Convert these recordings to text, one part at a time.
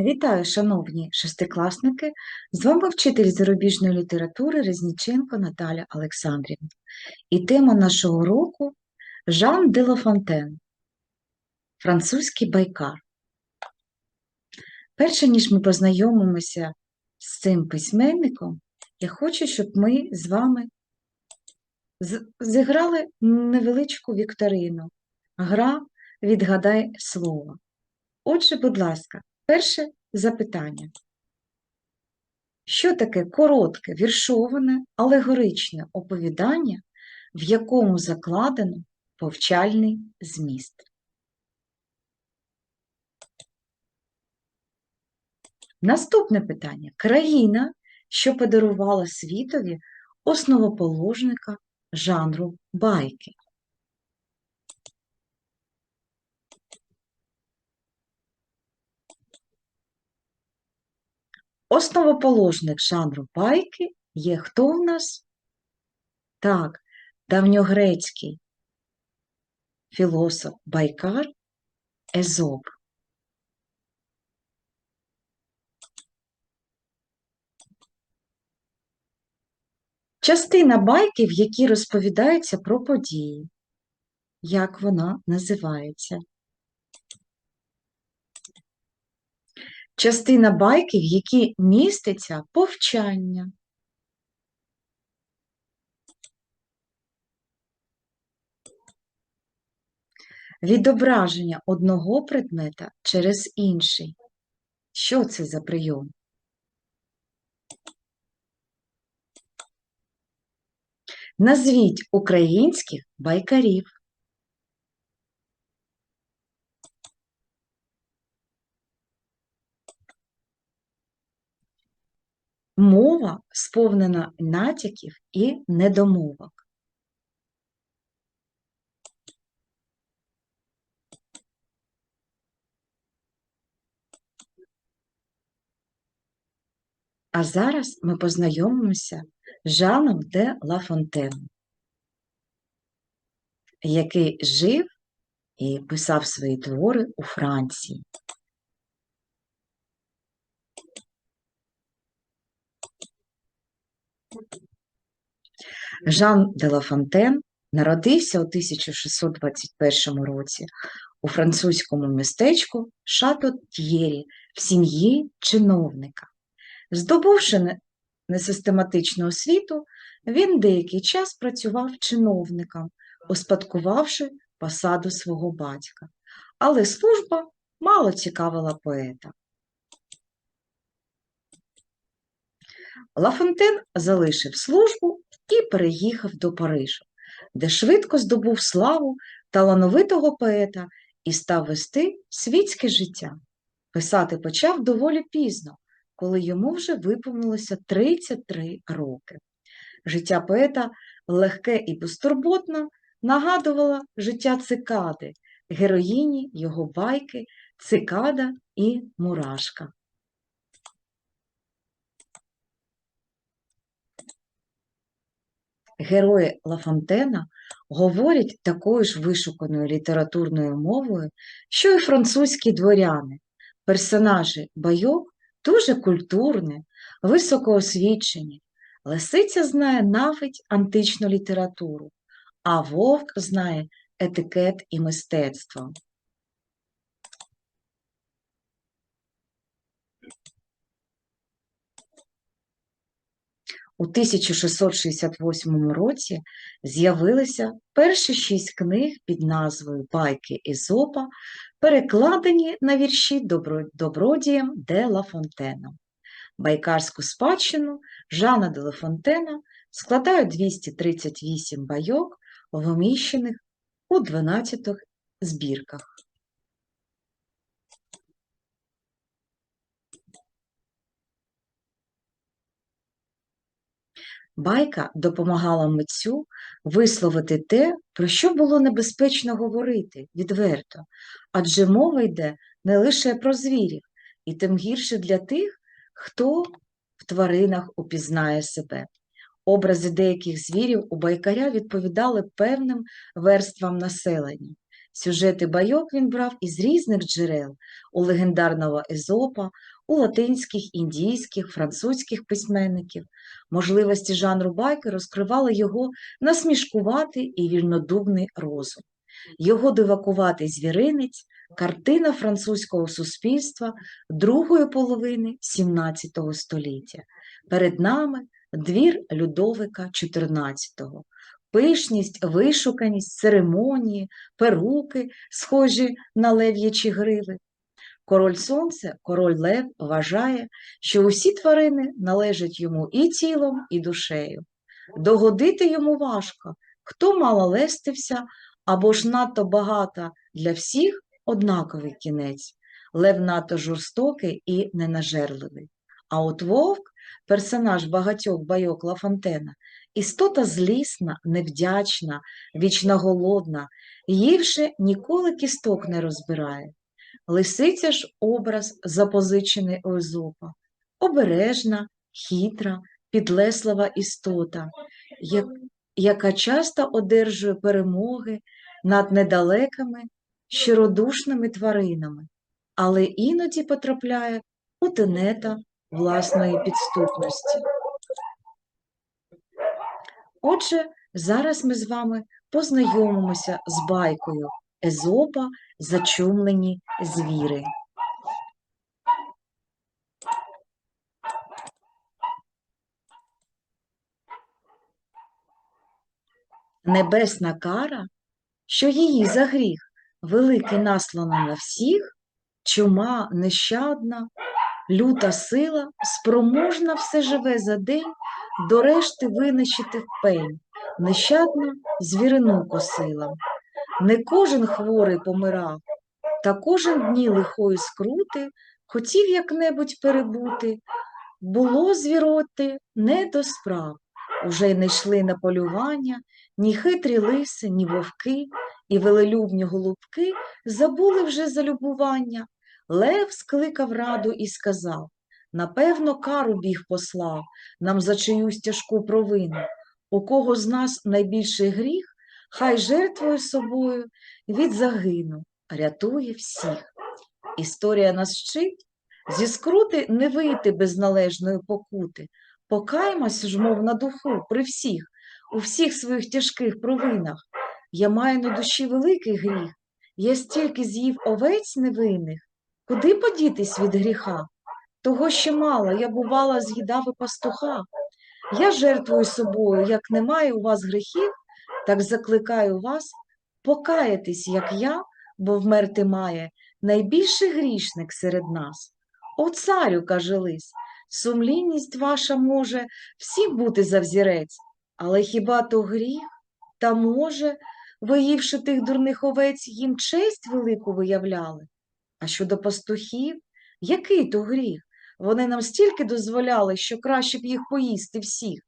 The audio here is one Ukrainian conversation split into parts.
Вітаю, шановні шестикласники! З вами вчитель зарубіжної літератури Резніченко Наталя Олександрівна. І тема нашого уроку Жан де Лафонтен, французький байкар. Перше, ніж ми познайомимося з цим письменником, я хочу, щоб ми з вами зіграли невеличку вікторину. Гра відгадай слово. Отже, будь ласка, перше запитання. Що таке коротке, віршоване, алегоричне оповідання, в якому закладено повчальний зміст? Наступне питання. Країна, що подарувала світові основоположника жанру байки. Основоположник жанру байки є хто в нас? Так, давньогрецький філософ байкар Езоп. Частина байки, в якій розповідається про події. Як вона називається? Частина байки, в якій міститься повчання. Відображення одного предмета через інший. Що це за прийом? Назвіть українських байкарів. Мова сповнена натяків і недомовок. А зараз ми познайомимося з Жаном де Лафонтеном, який жив і писав свої твори у Франції. Жан де Лафонтен народився у 1621 році у французькому містечку Шато Т'єрі в сім'ї чиновника. Здобувши несистематичну освіту, він деякий час працював чиновником, успадкувавши посаду свого батька, але служба мало цікавила поета. Лафонтен залишив службу і переїхав до Парижу, де швидко здобув славу талановитого поета і став вести світське життя. Писати почав доволі пізно, коли йому вже виповнилося 33 роки. Життя поета легке і безтурботне нагадувало життя цикади, героїні його байки, цикада і мурашка. Герої Лафонтена говорять такою ж вишуканою літературною мовою, що й французькі дворяни. Персонажі байок дуже культурні, високоосвічені. Лисиця знає навіть античну літературу, а вовк знає етикет і мистецтво. У 1668 році з'явилися перші шість книг під назвою Байки Ізопа, перекладені на вірші добродієм де Ла Фонтена. Байкарську спадщину Жана де Ла Фонтена складають 238 байок, вміщених у 12 збірках. Байка допомагала митцю висловити те, про що було небезпечно говорити відверто, адже мова йде не лише про звірів, і тим гірше для тих, хто в тваринах упізнає себе. Образи деяких звірів у байкаря відповідали певним верствам населення. Сюжети байок він брав із різних джерел у легендарного Езопа, у латинських, індійських, французьких письменників. Можливості жанру байки розкривали його насмішкуватий і вільнодумний розум. Його дивакуватий звіринець картина французького суспільства другої половини XVII століття. Перед нами двір Людовика XIV. Пишність, вишуканість, церемонії, перуки, схожі на лев'ячі гриви. Король Сонце, король Лев вважає, що усі тварини належать йому і тілом, і душею. Догодити йому важко, хто мало лестився, або ж надто багата для всіх однаковий кінець. Лев надто жорстокий і ненажерливий. А от вовк, персонаж багатьох байок Ла Фонтена, істота злісна, невдячна, вічно голодна, ївши ніколи кісток не розбирає. Лисиця ж образ, запозичений у Езопа, обережна, хитра, підлеслава істота, як- яка часто одержує перемоги над недалекими, щиродушними тваринами, але іноді потрапляє у тенета власної підступності. Отже, зараз ми з вами познайомимося з байкою Езопа Зачумлені звіри. Небесна кара, що її за гріх великий наслана на всіх, чума нещадна, люта сила, спроможна все живе за день до решти винищити в пень, нещадна звірину косила. Не кожен хворий помирав, та кожен дні лихої скрути хотів як-небудь перебути. Було звіроти не до справ, уже й не йшли на полювання, ні хитрі лиси, ні вовки, і велелюбні голубки забули вже залюбування. Лев скликав раду і сказав напевно, кару біг послав нам за чиюсь тяжку провину. У кого з нас найбільший гріх, хай жертвує собою від загину, рятує всіх. Історія нас вчить, зі скрути не вийти без належної покути. Покаймось ж, мов на духу, при всіх, у всіх своїх тяжких провинах. Я маю на душі великий гріх, я стільки з'їв овець невинних. Куди подітись від гріха? Того ще мало, я, бувала, з'їдав і пастуха. Я жертвую собою, як немає у вас гріхів, так закликаю вас покаятись, як я, бо вмерти має найбільший грішник серед нас. О, царю, каже лис, сумлінність ваша може всім бути за взірець, але хіба то гріх? Та може, ви, ївши тих дурних овець, їм честь велику виявляли? А щодо пастухів, який то гріх? Вони нам стільки дозволяли, що краще б їх поїсти всіх.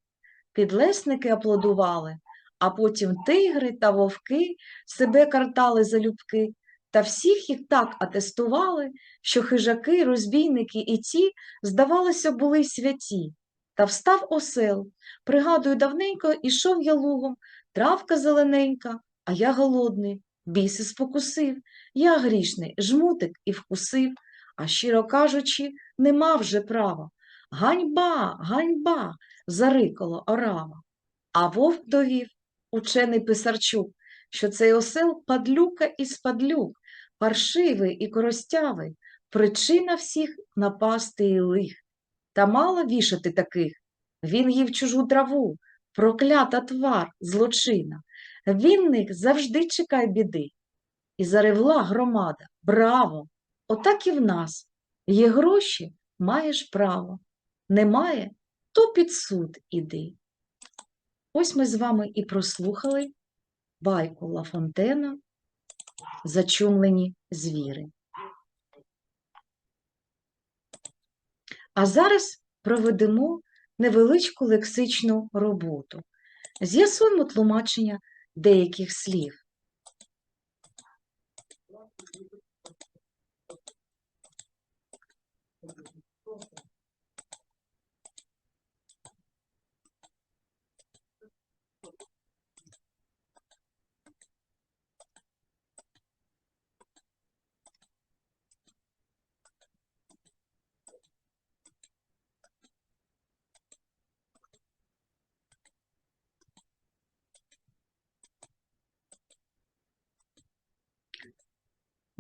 Підлесники аплодували, а потім тигри та вовки себе картали залюбки, та всіх їх так атестували, що хижаки, розбійники і ті, здавалося, були святі. Та встав осел, пригадую, давненько ішов я лугом, травка зелененька, а я голодний, біси спокусив, я грішний, жмутик і вкусив, а щиро кажучи, не мав вже права. Ганьба, ганьба, зарикало орава. А вовк довів, учений писарчук, що цей осел падлюка із падлюк, паршивий і коростявий, причина всіх напасти і лих. Та мало вішати таких. Він їв чужу траву, проклята твар, злочина. Вінник завжди чекає біди. І заревла громада. Браво! Отак і в нас. Є гроші, маєш право. Немає, то під суд іди. Ось ми з вами і прослухали байку Ла Фонтена Зачумлені звіри. А зараз проведемо невеличку лексичну роботу. З'ясуємо тлумачення деяких слів.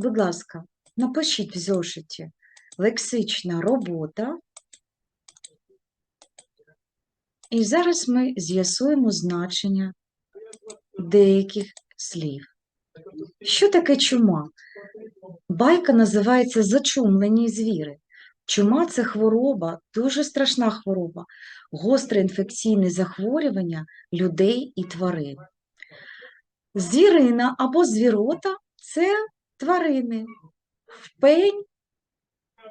Будь ласка, напишіть в зошиті лексична робота. І зараз ми з'ясуємо значення деяких слів. Що таке чума? Байка називається зачумлені звіри. Чума це хвороба, дуже страшна хвороба, гостре інфекційне захворювання людей і тварин. Звірина або звірота це тварини. Впень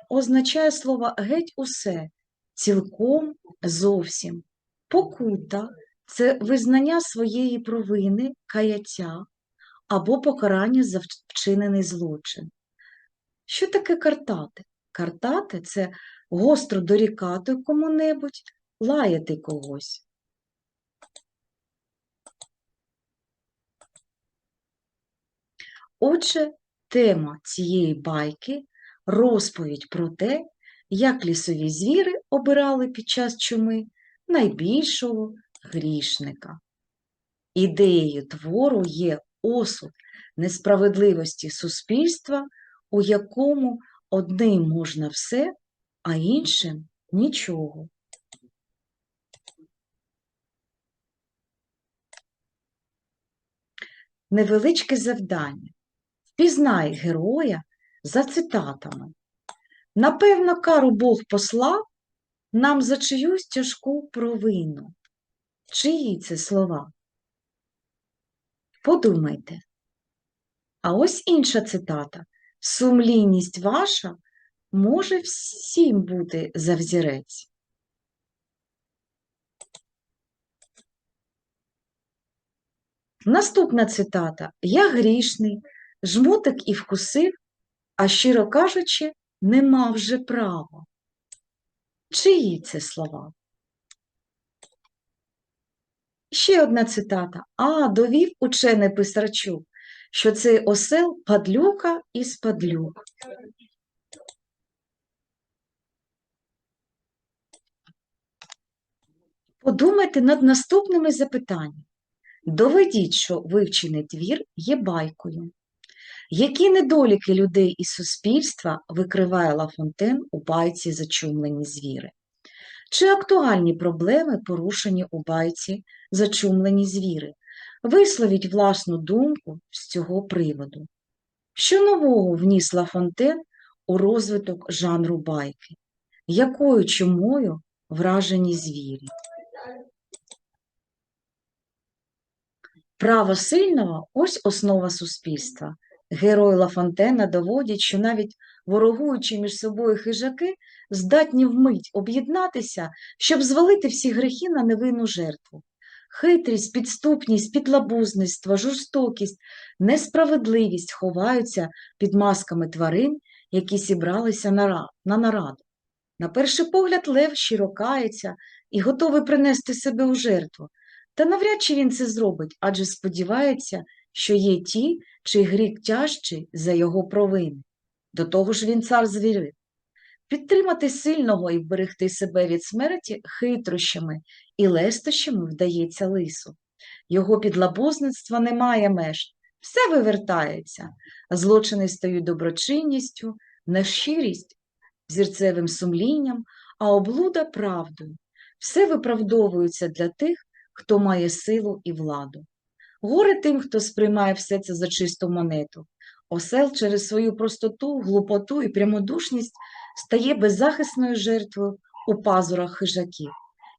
означає слово геть усе, цілком, зовсім. Покута це визнання своєї провини, каяття або покарання за вчинений злочин. Що таке картати? Картати це гостро дорікати кому-небудь, лаяти когось. Отже, тема цієї байки розповідь про те, як лісові звіри обирали під час чуми найбільшого грішника. Ідеєю твору є осуд несправедливості суспільства, у якому одним можна все, а іншим нічого. Невеличке завдання. Впізнай героя за цитатами. Напевно, кару Бог послав нам за чиюсь тяжку провину. Чиї це слова? Подумайте. А ось інша цитата. Сумлінність ваша може всім бути за взірець. Наступна цитата. Я грішний, жмотик і вкусив, а щиро кажучи, не мав вже права. Чиї це слова? Ще одна цитата. А, довів учений Писарчук, що цей осел падлюка із падлюк. Подумайте над наступними запитаннями. Доведіть, що вивчений твір є байкою. Які недоліки людей і суспільства викриває Лафонтен у байці зачумлені звіри? Чи актуальні проблеми порушені у байці зачумлені звіри? Висловіть власну думку з цього приводу. Що нового вніс Лафонтен у розвиток жанру байки? Якою чумою вражені звірі? Право сильного ось основа суспільства. Герої Лафонтена доводять, що навіть ворогуючи між собою хижаки, здатні вмить об'єднатися, щоб звалити всі грехи на невинну жертву. Хитрість, підступність, підлабузництво, жорстокість, несправедливість ховаються під масками тварин, які зібралися на нараду. На перший погляд, Лев щиро кається і готовий принести себе у жертву. Та навряд чи він це зробить, адже сподівається, що є ті, чий грік тяжчий за його провини. До того ж він цар звірив. Підтримати сильного і вберегти себе від смерті хитрощами і лестощами вдається лису. Його підлабузництва немає меж, все вивертається, злочини стають доброчинністю, нещирість зірцевим сумлінням, а облуда правдою. Все виправдовується для тих, хто має силу і владу. Горе тим, хто сприймає все це за чисту монету. Осел через свою простоту, глупоту і прямодушність стає беззахисною жертвою у пазурах хижаків.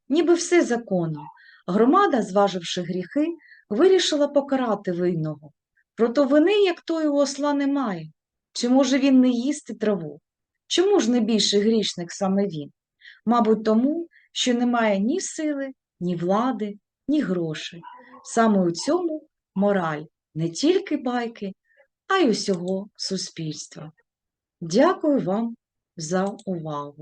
Ніби все законно. Громада, зваживши гріхи, вирішила покарати винного. Прото вини, як тої у осла, немає. Чи може він не їсти траву? Чому ж не більший грішник саме він? Мабуть, тому, що немає ні сили, ні влади, ні грошей. Саме у цьому мораль не тільки байки, а й усього суспільства. Дякую вам за увагу!